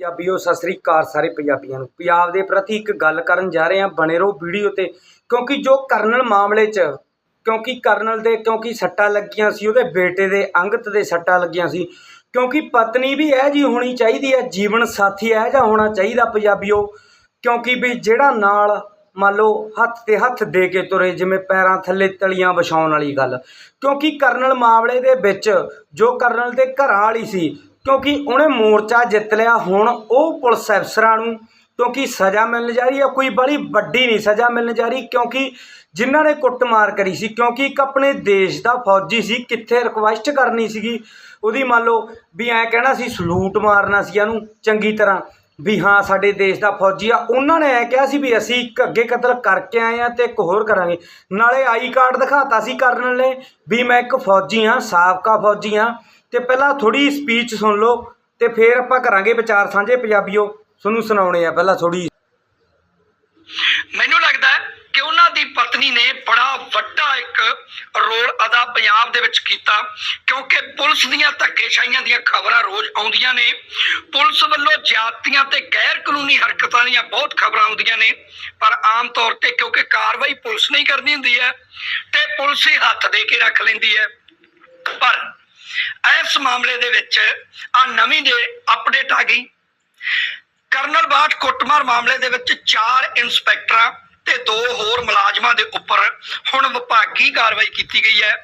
ਪੰਜਾਬੀਓ, ਸਤਿ ਸ੍ਰੀ ਅਕਾਲ ਸਾਰੇ ਪੰਜਾਬੀਆਂ ਨੂੰ। ਪੰਜਾਬ ਦੇ ਪ੍ਰਤੀ ਇੱਕ ਗੱਲ ਕਰਨ ਜਾ ਰਹੇ ਹਾਂ, ਬਣੇ ਰਹੋ ਵੀਡੀਓ ਤੇ। ਕਿਉਂਕਿ ਜੋ ਕਰਨਲ ਮਾਮਲੇ 'ਚ, ਕਿਉਂਕਿ ਕਰਨਲ ਦੇ, ਕਿਉਂਕਿ ਸੱਟਾਂ ਲੱਗੀਆਂ ਸੀ, ਉਹਦੇ ਬੇਟੇ ਦੇ ਅੰਗਤ ਦੇ ਸੱਟਾਂ ਲੱਗੀਆਂ ਸੀ। ਕਿਉਂਕਿ ਪਤਨੀ ਵੀ ਇਹ ਜੀ ਹੋਣੀ ਚਾਹੀਦੀ ਹੈ, ਜੀਵਨ ਸਾਥੀ ਇਹ ਜਿਹਾ ਹੋਣਾ ਚਾਹੀਦਾ ਪੰਜਾਬੀਓ। ਕਿਉਂਕਿ ਵੀ ਜਿਹੜਾ ਨਾਲ, ਮੰਨ ਲਓ, ਹੱਥ ਤੇ ਹੱਥ ਦੇ ਕੇ ਤੁਰੇ, ਜਿਵੇਂ ਪੈਰਾਂ ਥੱਲੇ ਤਲੀਆਂ ਵਿਛਾਉਣ ਵਾਲੀ ਗੱਲ। ਕਿਉਂਕਿ ਕਰਨਲ ਮਾਮਲੇ ਦੇ ਵਿੱਚ, ਜੋ ਕਰਨਲ ਦੇ ਘਰਾਂ ਵਾਲੀ ਸੀ ਕਿਉਂਕਿ ਉਹਨੇ ਮੋਰਚਾ ਜਿੱਤ ਲਿਆ, ਹੁਣ ਉਹ ਪੁਲਿਸ ਅਫਸਰਾਂ ਨੂੰ ਕਿਉਂਕਿ ਸਜ਼ਾ ਮਿਲਣ ਜਾ ਰਹੀ ਹੈ, ਕੋਈ ਬੜੀ ਵੱਡੀ ਨਹੀਂ ਸਜ਼ਾ ਮਿਲਣ ਜਾ ਰਹੀ ਕਿਉਂਕਿ ਜਿਨ੍ਹਾਂ ਨੇ ਕੁੱਟਮਾਰ ਕਰੀ ਸੀ, ਕਿਉਂਕਿ ਇੱਕ ਆਪਣੇ ਦੇਸ਼ ਦਾ ਫੌਜੀ ਸੀ, ਕਿੱਥੇ ਰਿਕੁਐਸਟ ਕਰਨੀ ਸੀਗੀ, ਉਹਦੀ ਮੰਨ ਲਓ ਵੀ ਐਂ ਕਹਿਣਾ ਸੀ, ਸਲੂਟ ਮਾਰਨਾ ਸੀ ਇਹਨੂੰ ਚੰਗੀ ਤਰ੍ਹਾਂ, ਵੀ ਹਾਂ ਸਾਡੇ ਦੇਸ਼ ਦਾ ਫੌਜੀ ਆ। ਉਹਨਾਂ ਨੇ ਐ ਕਿਹਾ ਸੀ ਵੀ ਅਸੀਂ ਇੱਕ ਅੱਗੇ ਕਤਲ ਕਰਕੇ ਆਏ ਆ ਤੇ ਇੱਕ ਹੋਰ ਕਰਾਂਗੇ। ਨਾਲੇ ਆਈ ਕਾਰਡ ਦਿਖਾਤਾ ਸੀ ਕਰਨ ਨੇ ਵੀ ਮੈਂ ਇੱਕ ਫੌਜੀ ਹਾਂ, ਸਾਬਕਾ ਫੌਜੀ ਹਾਂ। ਤੇ ਪਹਿਲਾਂ ਥੋੜੀ ਸਪੀਚ ਸੁਣ ਲਓ ਤੇ ਫਿਰ ਆਪਾਂ ਕਰਾਂਗੇ ਵਿਚਾਰ ਸਾਂਝੇ, ਪੰਜਾਬੀਓ, ਤੁਹਾਨੂੰ ਸੁਣਾਉਣੇ ਆ ਪਹਿਲਾਂ ਥੋੜੀ ਮੈਨੂੰ ਲੱਗਦਾ ਕਿ ਉਹਨਾਂ ਦੀ ਪਤਨੀ ਨੇ ਬੜਾ ਵੱਡਾ ਇੱਕ ਰੋਲ ਅਦਾ ਪੰਜਾਬ ਦੇ ਵਿੱਚ ਕੀਤਾ, ਕਿਉਂਕਿ ਪੁਲਿਸ ਦੀਆਂ ਧੱਕੇਸ਼ਾਹੀਆਂ ਦੀਆਂ ਖਬਰਾਂ ਰੋਜ਼ ਆਉਂਦੀਆਂ ਨੇ। ਪੁਲਿਸ ਵੱਲੋਂ ਜਾਤੀਆਂ ਤੇ ਗੈਰ ਕਾਨੂੰਨੀ ਹਰਕਤਾਂ ਦੀਆਂ ਬਹੁਤ ਖਬਰਾਂ ਆਉਂਦੀਆਂ ਨੇ, ਪਰ ਆਮ ਤੌਰ ਤੇ ਕਿਉਂਕਿ ਕਾਰਵਾਈ ਪੁਲਿਸ ਨਹੀਂ ਕਰਦੀ ਹੁੰਦੀ ਹੈ ਤੇ ਪੁਲਿਸ ਹੀ ਹੱਥ ਦੇ ਕੇ ਰੱਖ ਲੈਂਦੀ ਹੈ। ਪਰ ਇਸ ਮਾਮਲੇ ਦੇ ਵਿੱਚ ਆ ਨਵੀਂ ਦੇ ਅਪਡੇਟ ਆ ਗਈ। ਕਰਨਲ ਬਾਠ ਕੁੱਟਮਾਰ ਮਾਮਲੇ ਦੇ ਵਿੱਚ ਚਾਰ ਇੰਸਪੈਕਟਰਾਂ ਤੇ ਦੋ ਹੋਰ ਮੁਲਾਜ਼ਮਾਂ ਦੇ ਉੱਪਰ ਹੁਣ ਵਿਭਾਗੀ ਕਾਰਵਾਈ ਕੀਤੀ ਗਈ ਹੈ।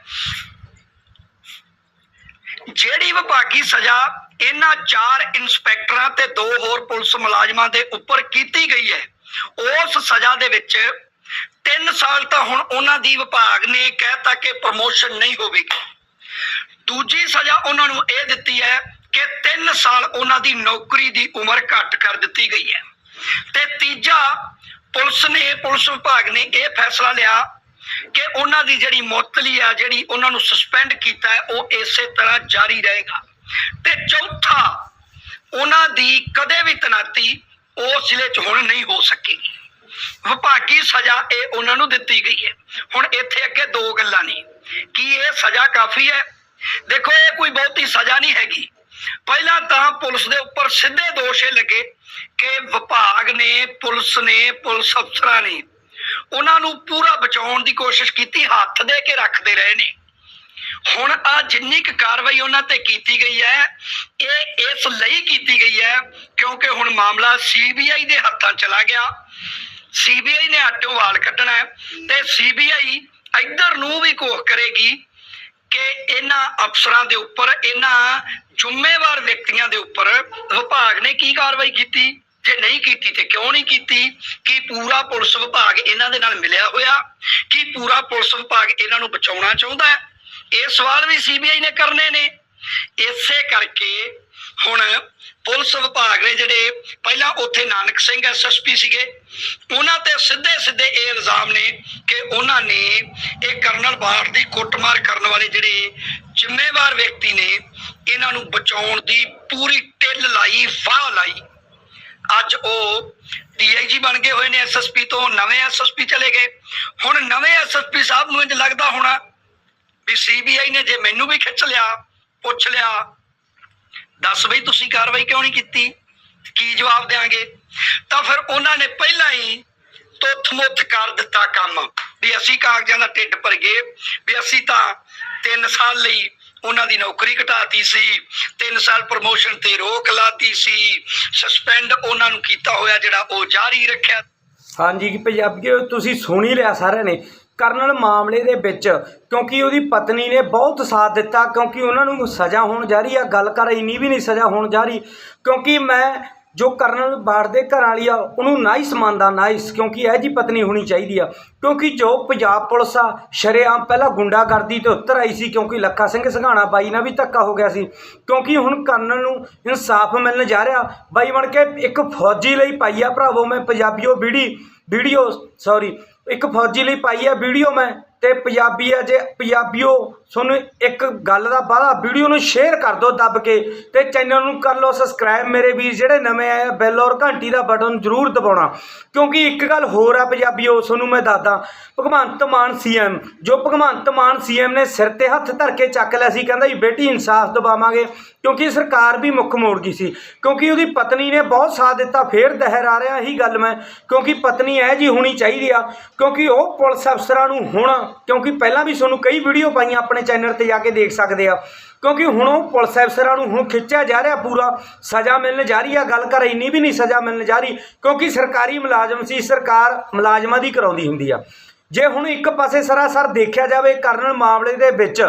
ਜਿਹੜੀ ਵਿਭਾਗੀ ਸਜ਼ਾ ਇਹਨਾਂ ਚਾਰ ਇੰਸਪੈਕਟਰਾਂ ਤੇ ਦੋ ਹੋਰ ਪੁਲਿਸ ਮੁਲਾਜ਼ਮਾਂ ਦੇ ਉੱਪਰ ਕੀਤੀ ਗਈ ਹੈ, ਉਸ ਸਜ਼ਾ ਦੇ ਵਿੱਚ 3 ਸਾਲ ਤਾਂ ਹੁਣ ਉਹਨਾਂ ਦੀ ਵਿਭਾਗ ਨੇ ਕਹਿਤਾ ਕਿ ਪ੍ਰਮੋਸ਼ਨ ਨਹੀਂ ਹੋਵੇਗੀ। ਦੂਜੀ ਸਜ਼ਾ ਉਹਨਾਂ ਨੂੰ ਇਹ ਦਿੱਤੀ ਹੈ ਕਿ 3 ਸਾਲ ਉਹਨਾਂ ਦੀ ਨੌਕਰੀ ਦੀ ਉਮਰ ਘੱਟ ਕਰ ਦਿੱਤੀ ਗਈ ਹੈ। ਤੇ ਤੀਜਾ, ਪੁਲਿਸ ਨੇ, ਪੁਲਿਸ ਵਿਭਾਗ ਨੇ ਇਹ ਫੈਸਲਾ ਲਿਆ ਕਿ ਉਹਨਾਂ ਦੀ ਜਿਹੜੀ ਮੁਅੱਤਲੀ ਆ, ਜਿਹੜੀ ਉਹਨਾਂ ਨੂੰ ਸਸਪੈਂਡ ਕੀਤਾ ਹੈ, ਉਹ ਇਸੇ ਤਰ੍ਹਾਂ ਜਾਰੀ ਰਹੇਗਾ। ਤੇ ਚੌਥਾ, ਉਹਨਾਂ ਦੀ ਕਦੇ ਵੀ ਤਨਾਤੀ ਉਸ ਜ਼ਿਲ੍ਹੇ 'ਚ ਹੁਣ ਨਹੀਂ ਹੋ ਸਕੇਗੀ। ਵਿਭਾਗੀ ਸਜ਼ਾ ਇਹ ਉਹਨਾਂ ਨੂੰ ਦਿੱਤੀ ਗਈ ਹੈ। ਹੁਣ ਇੱਥੇ ਅੱਗੇ ਦੋ ਗੱਲਾਂ ਨੇ। ਕੀ ਇਹ ਸਜ਼ਾ ਕਾਫੀ ਹੈ? ਦੇਖੋ, ਇਹ ਕੋਈ ਬਹੁਤੀ ਸਜ਼ਾ ਨਹੀਂ ਹੈਗੀ। ਪਹਿਲਾਂ ਤਾਂ ਪੁਲਿਸ ਦੇ ਉੱਪਰ ਸਿੱਧੇ ਦੋਸ਼ ਇਹ ਲੱਗੇ ਕਿ ਵਿਭਾਗ ਨੇ, ਪੁਲਿਸ ਨੇ, ਪੁਲਿਸ ਅਫਸਰਾਂ ਨੇ ਉਹਨਾਂ ਨੂੰ ਪੂਰਾ ਬਚਾਉਣ ਦੀ ਕੋਸ਼ਿਸ਼ ਕੀਤੀ, ਹੱਥ ਦੇ ਕੇ ਰੱਖਦੇ ਰਹੇ ਨੇ। ਹੁਣ ਆ ਜਿੰਨੀ ਕੁ ਕਾਰਵਾਈ ਉਹਨਾਂ ਤੇ ਕੀਤੀ ਗਈ ਹੈ, ਇਹ ਇਸ ਲਈ ਕੀਤੀ ਗਈ ਹੈ ਕਿਉਂਕਿ ਹੁਣ ਮਾਮਲਾ ਸੀਬੀਆਈ ਦੇ ਹੱਥਾਂ ਚਲਾ ਗਿਆ। ਸੀਬੀਆਈ ਨੇ ਆਟੋ ਵਾਲ ਕੱਢਣਾ ਹੈ ਤੇ ਸੀਬੀਆਈ ਇੱਧਰ ਨੂੰ ਵੀ ਕੋਖ ਕਰੇਗੀ ਕਿ ਇਹਨਾਂ ਅਫਸਰਾਂ ਦੇ ਉੱਪਰ, ਇਹਨਾਂ ਜ਼ਿੰਮੇਵਾਰ ਵਿਅਕਤੀਆਂ ਦੇ ਉੱਪਰ ਵਿਭਾਗ ਨੇ ਕੀ ਕਾਰਵਾਈ ਕੀਤੀ? ਜੇ ਨਹੀਂ ਕੀਤੀ ਤੇ ਕਿਉਂ ਨਹੀਂ ਕੀਤੀ? ਕੀ ਪੂਰਾ ਪੁਲਿਸ ਵਿਭਾਗ ਇਹਨਾਂ ਦੇ ਨਾਲ ਮਿਲਿਆ ਹੋਇਆ? ਕੀ ਪੂਰਾ ਪੁਲਿਸ ਵਿਭਾਗ ਇਹਨਾਂ ਨੂੰ ਬਚਾਉਣਾ ਚਾਹੁੰਦਾ ਹੈ? ਇਹ ਸਵਾਲ ਵੀ ਸੀਬੀਆਈ ਨੇ ਕਰਨੇ ਨੇ। ਇਸੇ ਕਰਕੇ ਹੁਣ ਪੁਲਿਸ ਵਿਭਾਗ ਨੇ ਜਿਹੜੇ ਪਹਿਲਾਂ ਉੱਥੇ ਨਾਨਕ ਸਿੰਘ ਐਸਐਸਪੀ ਸੀਗੇ, ਉਹਨਾਂ ਤੇ ਸਿੱਧੇ ਸਿੱਧੇ ਇਹ ਇਲਜ਼ਾਮ ਨੇ ਕਿ ਉਹਨਾਂ ਨੇ ਇਹ ਕਰਨਲ ਬਾੜ ਦੀ ਕੁੱਟਮਾਰ ਕਰਨ ਵਾਲੇ ਜਿਹੜੇ ਜ਼ਿੰਮੇਵਾਰ ਵਿਅਕਤੀ ਨੇ, ਇਹਨਾਂ ਨੂੰ ਬਚਾਉਣ ਦੀ ਪੂਰੀ ਟਿੱਲ ਲਾਈ, ਫਾਹ ਲਾਈ। ਅੱਜ ਉਹ ਡੀਆਈਜੀ ਬਣ ਗਏ ਹੋਏ ਨੇ ਐਸਐਸਪੀ ਤੋਂ, ਨਵੇਂ ਐਸਐਸਪੀ ਚਲੇ ਗਏ। ਹੁਣ ਨਵੇਂ ਐਸਐਸਪੀ ਸਾਹਿਬ ਨੂੰ ਇੰਜ ਲੱਗਦਾ ਹੋਣਾ ਵੀ ਸੀਬੀਆਈ ਨੇ ਜੇ ਮੈਨੂੰ ਵੀ ਖਿੱਚ ਲਿਆ, ਪੁੱਛ ਲਿਆ ਦੱਸ ਬਈ ਤੁਸੀਂ ਕਾਰਵਾਈ ਕਿਉਂ ਨਹੀਂ ਕੀਤੀ? ਕੀ ਜਵਾਬ ਦੇਾਂਗੇ ਤਾਂ ਫਿਰ ਉਹਨਾਂ ਨੇ ਪਹਿਲਾਂ ਹੀ ਤੁੱਥ-ਮੁੱਥ ਕਰ ਦਿੱਤਾ ਕੰਮ ਵੀ ਅਸੀਂ ਕਾਗਜ਼ਾਂ ਦਾ ਢਿੱਡ ਭਰ ਗਏ ਵੀ ਅਸੀਂ ਤਾਂ 3 ਸਾਲ ਲਈ ਉਹਨਾਂ ਦੀ ਨੌਕਰੀ ਘਟਾਤੀ ਸੀ 3 ਸਾਲ ਪ੍ਰਮੋਸ਼ਨ ਤੇ ਰੋਕ ਲਾਤੀ ਸੀ ਸਸਪੈਂਡ ਉਹਨਾਂ ਨੂੰ ਕੀਤਾ ਹੋਇਆ ਜਿਹੜਾ ਉਹ ਜਾਰੀ ਰੱਖਿਆ। ਹਾਂਜੀ, ਕਿ ਪੰਜਾਬੀਓ, ਤੁਸੀਂ ਸੁਣ ਹੀ ਲਿਆ ਸਾਰਿਆਂ ਨੇ। ਕਰਨਲ ਮਾਮਲੇ ਦੇ ਵਿੱਚ, ਕਿਉਂਕਿ ਉਹਦੀ ਪਤਨੀ ਨੇ ਬਹੁਤ ਸਾਥ ਦਿੱਤਾ, ਕਿਉਂਕਿ ਉਹਨਾਂ ਨੂੰ ਸਜ਼ਾ ਹੋਣ ਜਾ ਰਹੀ ਆ। ਗੱਲ ਕਰ, ਇੰਨੀ ਵੀ ਨਹੀਂ ਸਜ਼ਾ ਹੋਣ ਜਾ ਰਹੀ, ਕਿਉਂਕਿ ਮੈਂ ਜੋ ਕਰਨਲ ਬਾੜ ਦੇ ਘਰ ਵਾਲੀ ਆ, ਉਹਨੂੰ ਨਾਈਸ ਮੰਨਦਾ ਨਾਈਸ ਕਿਉਂਕਿ ਇਹ ਜੀ ਪਤਨੀ ਹੋਣੀ ਚਾਹੀਦੀ ਆ। ਕਿਉਂਕਿ ਜੋ ਪੰਜਾਬ ਪੁਲਿਸ ਆ, ਸ਼ਰੇਆਮ ਪਹਿਲਾਂ ਗੁੰਡਾਗਰਦੀ ਤੇ ਉੱਤਰ ਆਈ ਸੀ, ਕਿਉਂਕਿ ਲੱਖਾ ਸਿੰਘ ਸੰਘਾਣਾ ਬਾਈ ਨਾਲ ਵੀ ਧੱਕਾ ਹੋ ਗਿਆ ਸੀ। ਕਿਉਂਕਿ ਹੁਣ ਕਰਨਲ ਨੂੰ ਇਨਸਾਫ ਮਿਲਣ ਜਾ ਰਿਹਾ, ਬਾਈ ਬਣ ਕੇ ਇੱਕ ਫੌਜੀ ਲਈ ਪਾਈ ਆ ਭਰਾਵੋ, ਮੈਂ ਪੰਜਾਬੀਓ ਵੀਡੀ ਵੀਡੀਓ ਸੌਰੀ ਇੱਕ ਫੌਜੀ ਲਈ ਪਾਈ ਹੈ ਵੀਡੀਓ ਮੈਂ। ਤੇ ਪੰਜਾਬੀ ਆ ਜੇ ਪੰਜਾਬੀਓ, ਤੁਹਾਨੂੰ ਇੱਕ ਗੱਲ ਦਾ ਵਾਅਦਾ ਵੀਡੀਓ ਨੂੰ ਸ਼ੇਅਰ ਕਰ ਦਿਓ ਦੱਬ ਕੇ ਤੇ ਚੈਨਲ ਨੂੰ ਕਰ ਲਓ ਸਬਸਕ੍ਰਾਈਬ ਮੇਰੇ ਵੀਰ ਜਿਹੜੇ ਨਵੇਂ ਆਏ ਆ ਬੈਲ ਔਰ ਘੰਟੀ ਦਾ ਬਟਨ ਜ਼ਰੂਰ ਦਬਾਉਣਾ। ਕਿਉਂਕਿ ਇੱਕ ਗੱਲ ਹੋਰ ਆ ਪੰਜਾਬੀਓ, ਤੁਹਾਨੂੰ ਮੈਂ ਦੱਸਦਾ, ਭਗਵੰਤ ਮਾਨ ਸੀਐਮ ਜੋ ਭਗਵੰਤ ਮਾਨ ਸੀਐਮ ਨੇ ਸਿਰ ਤੇ ਹੱਥ ਧਰ ਕੇ ਚੱਕ ਲਿਆ ਸੀ, ਕਹਿੰਦਾ ਜੀ, ਬੇਟੀ ਇਨਸਾਫ ਦਿਵਾਵਾਂਗੇ, ਕਿਉਂਕਿ ਸਰਕਾਰ ਵੀ ਮੁੱਖ ਮੋੜ ਗਈ ਸੀ, ਕਿਉਂਕਿ ਉਹਦੀ ਪਤਨੀ ਨੇ ਬਹੁਤ ਸਾਥ ਦਿੱਤਾ, ਫੇਰ ਦਹਿਰਾ ਰਿਹਾ, ਇਹੀ ਗੱਲ ਮੈਂ, ਕਿਉਂਕਿ ਪਤਨੀ ਇਹ ਜੀ ਹੋਣੀ ਚਾਹੀਦੀ ਆ, ਕਿਉਂਕਿ ਉਹ ਪੁਲਿਸ ਅਫਸਰਾਂ ਨੂੰ ਹੁਣ ਕਿਉਂਕਿ ਪਹਿਲਾਂ ਵੀ ਤੁਹਾਨੂੰ ਕਈ ਵੀਡੀਓ ਪਾਈਆਂ ਆਪਣੇ ਚੈਨਲ ਤੇ ਜਾ ਕੇ ਦੇਖ ਸਕਦੇ ਆ। ਕਿਉਂਕਿ ਹੁਣ ਉਹ ਪੁਲਿਸ ਅਫਸਰਾਂ ਨੂੰ ਹੁਣ ਖਿੱਚਿਆ ਜਾ ਰਿਹਾ ਪੂਰਾ, ਸਜ਼ਾ ਮਿਲਣ ਜਾ ਰਹੀ ਆ। ਗੱਲ ਕਰ ਇੰਨੀ ਵੀ ਨਹੀਂ ਸਜ਼ਾ ਮਿਲਣ ਜਾ ਰਹੀ, ਕਿਉਂਕਿ ਸਰਕਾਰੀ ਮੁਲਾਜ਼ਮ ਸੀ, ਸਰਕਾਰ ਮੁਲਾਜ਼ਮਾਂ ਦੀ ਕਰਾਉਂਦੀ ਹੁੰਦੀ ਆ। ਜੇ ਹੁਣ ਇੱਕ ਪਾਸੇ ਸਰਾਸਰ ਦੇਖਿਆ ਜਾਵੇ ਕਰਨਲ ਮਾਮਲੇ ਦੇ ਵਿੱਚ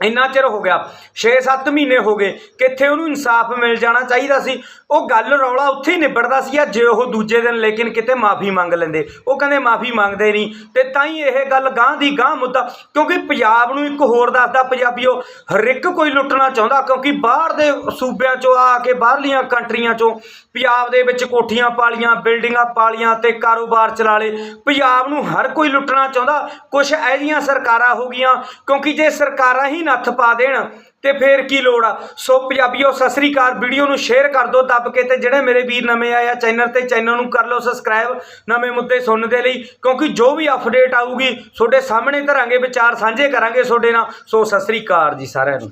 ਇੰਨਾ ਚਿਰ ਹੋ ਗਿਆ 6-7 ਮਹੀਨੇ ਹੋ ਗਏ, ਕਿੱਥੇ ਉਹਨੂੰ ਇਨਸਾਫ ਮਿਲ ਜਾਣਾ ਚਾਹੀਦਾ ਸੀ? ਉਹ ਗੱਲ ਰੌਲਾ ਉੱਥੇ ਹੀ ਨਿਬੜਦਾ ਸੀ ਜੇ ਉਹ ਦੂਜੇ ਦਿਨ ਲੇਕਿਨ ਕਿਤੇ ਮਾਫੀ ਮੰਗ ਲੈਂਦੇ। ਉਹ ਕਹਿੰਦੇ ਮਾਫੀ ਮੰਗਦੇ ਨਹੀਂ। ਤੇ ਤਾਂ ਹੀ ਇਹ ਗੱਲ ਗਾਂ ਦੀ ਗਾਂ ਮੁੱਦਾ, ਕਿਉਂਕਿ ਪੰਜਾਬ ਨੂੰ ਇੱਕ ਹੋਰ ਦੱਸਦਾ ਪੰਜਾਬੀਓ, ਹਰ ਇੱਕ ਕੋਈ ਲੁੱਟਣਾ ਚਾਹੁੰਦਾ, ਕਿਉਂਕਿ ਬਾਹਰ ਦੇ ਸੂਬਿਆਂ ਚੋਂ ਆ ਕੇ ਬਾਹਰਲੀਆਂ ਕੰਟਰੀਆਂ ਚੋਂ ਪੰਜਾਬ ਦੇ ਵਿੱਚ ਕੋਠੀਆਂ ਪਾਲੀਆਂ, ਬਿਲਡਿੰਗਾਂ ਪਾਲੀਆਂ ਤੇ ਕਾਰੋਬਾਰ ਚਲਾ ਲਏ। ਪੰਜਾਬ ਨੂੰ ਹਰ ਕੋਈ ਲੁੱਟਣਾ ਚਾਹੁੰਦਾ। ਕੁਝ ਐਜੀਆਂ ਸਰਕਾਰਾਂ ਹੋ ਗਈਆਂ, ਕਿਉਂਕਿ ਜੇ ਸਰਕਾਰਾਂ ਹੀ ਨੱਥ ਪਾ ਦੇਣ ਤੇ ਫੇਰ ਕੀ ਲੋੜ ਆ? ਸੋ ਪੰਜਾਬੀਓ, ਸਤਿ ਸ੍ਰੀ ਅਕਾਲ। ਵੀਡੀਓ ਨੂੰ ਸ਼ੇਅਰ ਕਰ ਦਿਓ, ਦੱਬ ਕੇ ਤੇ ਜਿਹੜੇ ਮੇਰੇ ਵੀਰ ਨਵੇਂ ਆਏ ਆ ਚੈਨਲ ਤੇ ਚੈਨਲ ਨੂੰ ਕਰ ਲਓ ਸਬਸਕ੍ਰਾਈਬ ਨਵੇਂ ਮੁੱਦੇ ਸੁਣਨ ਦੇ ਲਈ, ਕਿਉਂਕਿ ਜੋ ਵੀ ਅਪਡੇਟ ਆਊਗੀ, ਤੁਹਾਡੇ ਸਾਹਮਣੇ ਧਰਾਂਗੇ, ਵਿਚਾਰ ਸਾਂਝੇ ਕਰਾਂਗੇ ਤੁਹਾਡੇ ਨਾਲ। ਸੋ ਸਤਿ ਸ੍ਰੀ ਅਕਾਲ ਜੀ ਸਾਰਿਆਂ ਨੂੰ।